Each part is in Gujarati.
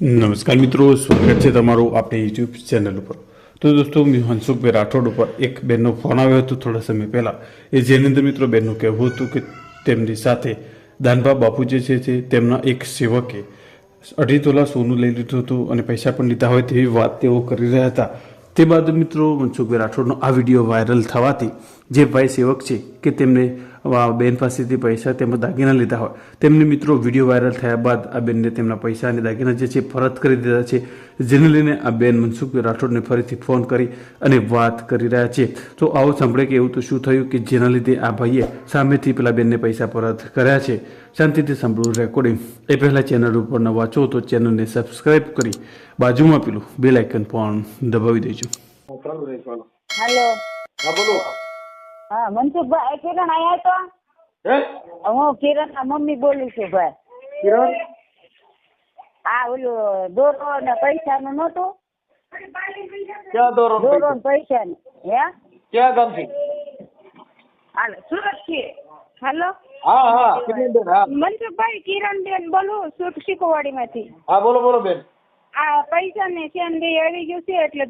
નમસ્કાર મિત્રો, સ્વાગત છે તમારું આપણી યુટ્યુબ ચેનલ ઉપર. તો દોસ્તો મેં હંસુખભાઈ રાઠોડ ઉપર એક બેનનો ફોન આવ્યો હતો થોડા સમય પહેલાં. એ જેની અંદર મિત્રો બેનનું કહેવું હતું કે તેમની સાથે દાનભા બાપુ જે છે, તે તેમના એક સેવકે અઢી તોલા સોનું લઈ લીધું હતું અને પૈસા પણ લીધા હોય તેવી વાત તેઓ કરી રહ્યા હતા. તે બાદ મિત્રો મનસુખભાઈ રાઠોડનો આ વીડિયો વાયરલ થવાથી જે ભાઈ સેવક છે કે તેમને બેન પાસેથી પૈસા તેમજ દાગીના લીધા હોય. તેમને મિત્રો વીડિયો વાયરલ થયા બાદ આ બેનને તેમના પૈસા અને દાગીના જે છે પરત કરી દીધા છે. જેને લઈને આ બેન મનસુખ રાઠોડને ફરીથી ફોન કરી અને વાત કરી રહ્યા છે. તો આવો સાંભળે કે એવું તો શું થયું કે જેના લીધે આ ભાઈએ સામેથી પેલા બેનને પૈસા પરત કર્યા છે. શાંતિથી સાંભળવું રેકોર્ડિંગ એ પહેલાં ચેનલ ઉપર ન વાંચો તો ચેનલને સબસ્ક્રાઇબ કરી બાજુમાં પેલું બેલ આઇકન પણ દબાવી દેજો. હાલો હા બોલો. હા મનસુખભાઈ કિરણ આયા તો? હે? હું કિરણ ના મમ્મી બોલું છું ભાઈ. કિરણ? આ ઓલું દોરો ને પૈસા નું નતું ક્યાં દોરો દોરો ને પૈસા? ને હે? ક્યાં ગામથી? હાલો સુરતથી હાલો? હા હા કિરણબેન હા. મનસુખભાઈ કિરણ બેન બોલું સુરત શીખવાડી માંથી હા બોલો બોલો બેન. આ પૈસા ને ચેન બે આવી ગયું છે એટલે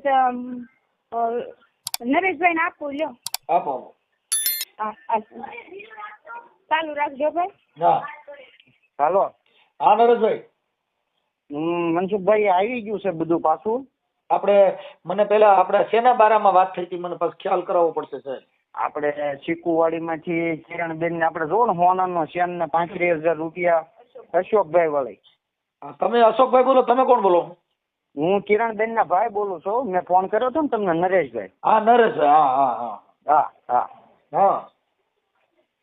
નરેશભાઈ ને આપું લ્યો. આપો. ચાલુ રાખજો ભાઈ. હા હાલો. હા નરેશભાઈ. મનસુખભાઈ આવી ગયું છે બધું પાછું. આપણે મને પેલા આપણે શેના બારામાં વાત થઈ હતી? મને પાછું ખ્યાલ કરાવવો પડશે સાહેબ. આપણે ચીકુવાડીમાંથી કિરણબેન ને આપણે જોવો ને હોનાનો શેન ને પાંત્રીસ હજાર રૂપિયા અશોકભાઈ વાળી. તમે અશોકભાઈ બોલો તમે કોણ બોલો? હું કિરણબેન ના ભાઈ બોલું છું. મેં ફોન કર્યો હતો ને તમને નરેશભાઈ. હા નરેશભાઈ હા હા હા. હા હા. હા.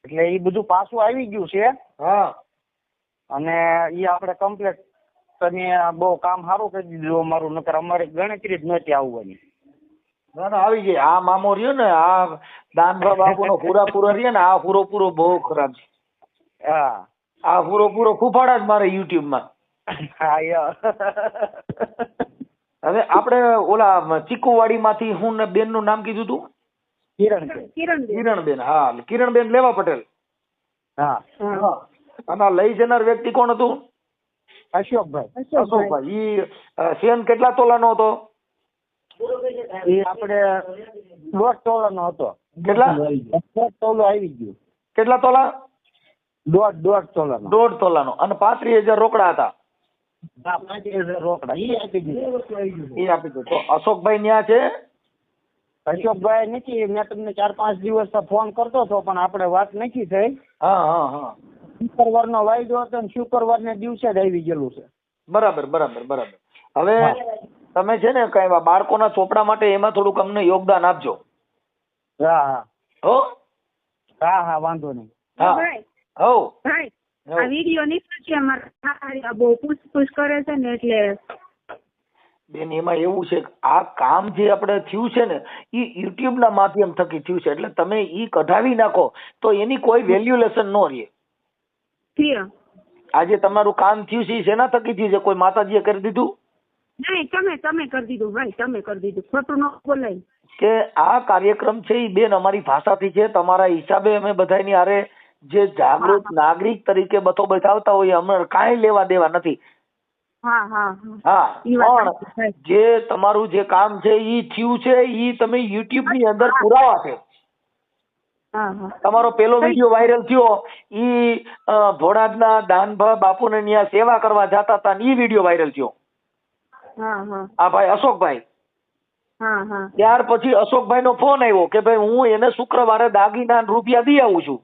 એટલે એ બધું પાછું આવી ગયું છે. હા. અને એ આપણે કમ્પ્લેટ તમે બહુ કામ સારું કરી દીધું અમારું નકર અમારે ગણતરી જ નહોતી આવવાની. ના ના આવી ગઈ. આ મામો રહ્યો ને આ દાનભા બાપુનો પૂરા પૂરો રહ્યો ને આ પૂરો પૂરો બહુ ખરાબ છે. હા. આ પૂરો પૂરો ફૂફાડા જ મારે યુટ્યુબમાં. હા હવે આપણે ઓલા ચીકુવાડી માંથી હું ને બેનનું નામ કીધું તું? કિરણબેન. કિરણબેન. હા કિરણબેન લેવા પટેલ. હા. અને લઈ જનાર વ્યક્તિ કોણ હતું? અશોકભાઈ. અશોકભાઈ. ઈ સેન કેટલા તોલાનો હતો? એ આપણે દોઢ તોલાનો હતો. કેટલા? દોઢ તોલો આવી ગયો. કેટલા તોલા? દોઢ દોઢ તોલાનો. દોઢ તોલાનો. અને પાંત્રીસ હજાર રોકડા હતા. હા પાંત્રીસ હજાર રોકડા. ઈ આપી દીધું. ઈ આપી દીધું. અશોકભાઈ ન્યા છે? અશોકભાઈ નથી મેં તમને ચાર પાંચ દિવસ ફોન કરતો હતો પણ આપણે વાત નથી થઈ. હા હા હા. શુક્રવારનો વાયદો હતો ને શુક્રવારને દિવસે જ આવી ગયેલું છે. બરાબર બરાબર બરાબર. હવે તમે છે ને કઈ બાળકોના ચોપડા માટે એમાં થોડુંક અમને યોગદાન આપજો. હા હા. હો? હા હા વાંધો નહીં. હા. હો. આ વીડિયો નીકળે છે અમારા બહુ પૂછ પૂછ કરે છે ને એટલે બેન એમાં એવું છે કે આ કામ જે આપણે થયું છે ને એ યુટ્યુબના માધ્યમ થકી થયું છે. એટલે તમે એ કઢાવી નાખો તો એની કોઈ વેલ્યુલેશન ન રહે. આજે તમારું કામ થયું છે શેના થકી થયું છે? કોઈ માતાજીએ કરી દીધું? નહીં તમે તમે કરી દીધું ભાઈ તમે કરી દીધું. ખોટું ન બોલાય. કે આ કાર્યક્રમ છે એ બેન અમારી ભાષાથી છે. તમારા હિસાબે અમે બધાની હારે જે જાગૃત નાગરિક તરીકે બથો બતાવતા હોઈએ અમને કાંઈ લેવા દેવા નથી. હા પણ જે તમારું જે કામ છે ઈ થયું છે ઈ તમે યુટ્યુબની અંદર પુરાવા છે. તમારો પેલો વીડિયો વાયરલ થયો ઈ ભોળાદના દાનભા બાપુને ત્યાં સેવા કરવા જતા હતા ને ઈ વીડિયો વાયરલ થયો. આ ભાઈ અશોકભાઈ. ત્યાર પછી અશોકભાઈ નો ફોન આવ્યો કે ભાઈ હું એને શુક્રવારે દાગીના રૂપિયા દઈ આવું છું.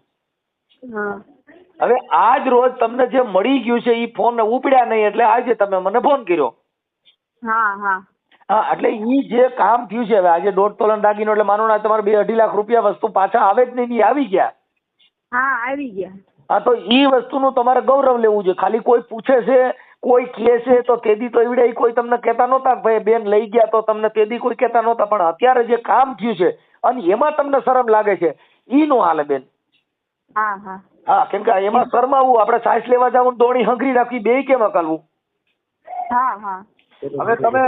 હવે આજ રોજ તમને જે મળી ગયું છે ઈ ફોન ઉપડ્યા નહીં એટલે આજે તમે મને ફોન કર્યો. હા હા. હા એટલે ઈ જે કામ થયું છે હવે આજે દોઢ તોલન દાગીનો એટલે માનો ના તમારે બે અઢી લાખ રૂપિયા વસ્તુ પાછા આવે જ નહીં ઈ આવી ગયા. હા આવી ગયા. હા તો ઈ વસ્તુનું તમારે ગૌરવ લેવું છે ખાલી કોઈ પૂછે છે કોઈ કહે છે તો તેદી તો એવડે કોઈ તમને કહેતા નહોતા ભાઈ બેન લઈ ગયા તો તમને તેદી કોઈ કહેતા નહોતા. પણ અત્યારે જે કામ થયું છે અને એમાં તમને શરમ લાગે છે ઈ નો હાલે બેન. હા હા. હા કેમ કે એમાં શરમાવું આપણે સાયન્સ લેવા જવું દોણી હંગરી રાખવી બે કેમ અકાલવું? હા હા. હવે તમે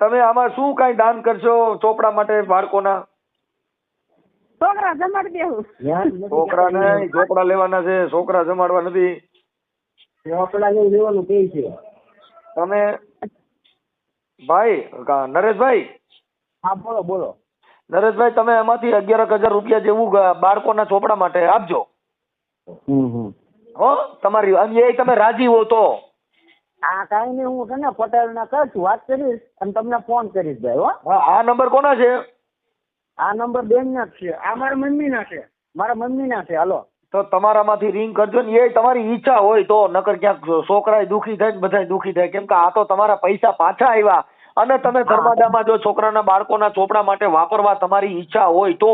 તમે આમાં શું કઈ દાન કરશો ચોપડા માટે બાળકોના? છોકરા જમાડી દેવું. છોકરા ને ચોપડા લેવાના છે છોકરા જમાડવા નથી. ચોપડા લેવાનું કે છે તમે ભાઈ નરેશભાઈ? હા બોલો બોલો. નરેશભાઈ તમે એમાંથી અગિયાર હજાર રૂપિયા જેવું બાળકોના ચોપડા માટે આપજો. હો તમારી અને એ તમે રાજી હો તો. આ કાંઈ નહીં હું તને પટેલ ને કહીશ વાત કરીશ અને તમને ફોન કરીશ ભાઈ હો. આ નંબર કોના છે? આ નંબર બેન ના છે આ મારા મમ્મી ના છે મારા મમ્મી ના છે હાલો. તો તમારામાંથી રિંગ કરજો ને એ તમારી ઈચ્છા હોય તો નકર ક્યાંક છોકરાય દુખી થાય ને બધાય દુખી થાય. કેમ કે આ તો તમારા પૈસા પાછા આવ્યા. અને તમે ધર્માદામાં જો છોકરાના બાળકોના ચોપડા માટે વાપરવા તમારી ઈચ્છા હોય તો.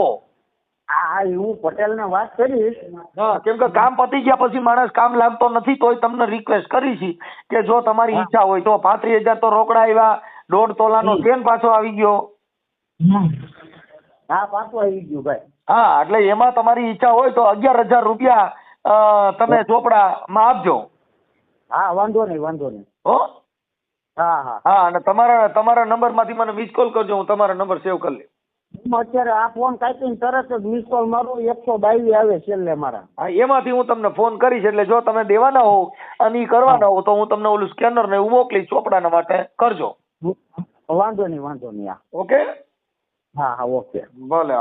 આ એ હું પટેલ ને વાત કરીશ. હા કેમ કે કામ પતી ગયા પછી માણસ કામ લાગતો નથી તોય તમને રિક્વેસ્ટ કરી છે કે જો તમારી ઈચ્છા હોય તો પાંત્રીસ હજાર તો રોકડા આવ્યા દોઢ તોલાનો ચેન પાછો આવી ગયો. હા પાછો આવી ગયો ભાઈ. હા એટલે એમાં તમારી ઈચ્છા હોય તો અગિયાર હજાર રૂપિયા તમે ચોપડામાં આપજો. હા વાંધો નહીં વાંધો નહીં. હો? હા હા. હા અને તમારા તમારા નંબરમાંથી મને મિસ કોલ કરજો હું તમારો નંબર સેવ કરી લઈશ. હું અત્યારે આ ફોન કાપીને તરત જ મિસ કોલ મારું એકસો બાવીસ આવે છેલ્લે મારા. હા એમાંથી હું તમને ફોન કરીશ એટલે જો તમે દેવાના હો અને ઈ કરવાના હોવ તો હું તમને ઓલું સ્કેનર ને એવું મોકલીશ ચોપડાના માટે. કરજો. વાંધો નહીં વાંધો નહીં હા. ઓકે? હા હા ઓકે. ભલે.